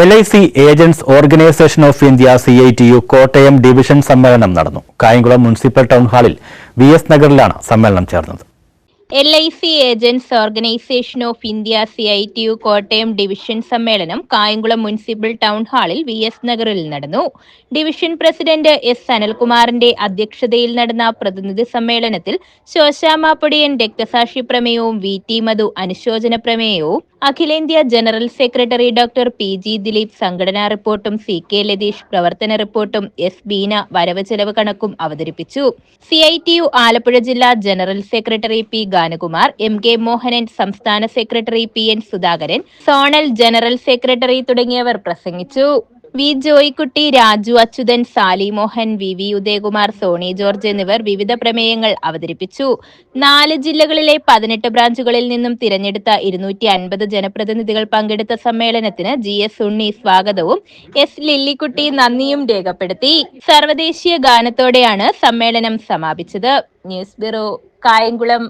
L I C agents organisation of India C I T U Kottayam division സമ്മേളനം നടന്നു. Kayamkulam municipal town ഹാളിൽ V S നഗറിലാണ് സമ്മേളനം ചേർന്നത്. L I C agents organisation of India C I T U Kottayam division സമ്മേളനം Kayamkulam municipal town ഹാളിൽ V S നഗറിൽ നടന്നു. ഡിവിഷൻ പ്രസിഡന്റ് എസ് അനിൽകുമാറിന്റെ അധ്യക്ഷതയിൽ നടന്ന പ്രതിനിധി സമ്മേളനത്തിൽ ശോശാമാപ്പൊടിയൻ പൊടിയൻ രക്തസാക്ഷി പ്രമേയവും വി ടി മധു അനുശോചന പ്രമേയവും അഖിലേന്ത്യാ general secretary doctor P G Dileep സംഘടനാ റിപ്പോർട്ടും സി കെ ലതീഷ് പ്രവർത്തന റിപ്പോർട്ടും എസ് ബീന വരവ് ചെലവ് കണക്കും അവതരിപ്പിച്ചു. C I T U Alappuzha ജില്ലാ general secretary P Ganakumar M K Mohanan സംസ്ഥാന secretary P N Sudhakaran zonal general secretary തുടങ്ങിയവർ പ്രസംഗിച്ചു. V Joykutty Raju Achuthan Sally Mohan V V Udayakumar Sony George എന്നിവർ വിവിധ പ്രമേയങ്ങൾ അവതരിപ്പിച്ചു. നാല് ജില്ലകളിലെ പതിനെട്ട് ബ്രാഞ്ചുകളിൽ നിന്നും തിരഞ്ഞെടുത്ത ഇരുന്നൂറ്റി അൻപത് ജനപ്രതിനിധികൾ പങ്കെടുത്ത സമ്മേളനത്തിന് ജി എസ് ഉണ്ണി സ്വാഗതവും എസ് ലില്ലിക്കുട്ടി നന്ദിയും രേഖപ്പെടുത്തി. സർവദേശീയ ഗാനത്തോടെയാണ് സമ്മേളനം സമാപിച്ചത്. News bureau Kayamkulam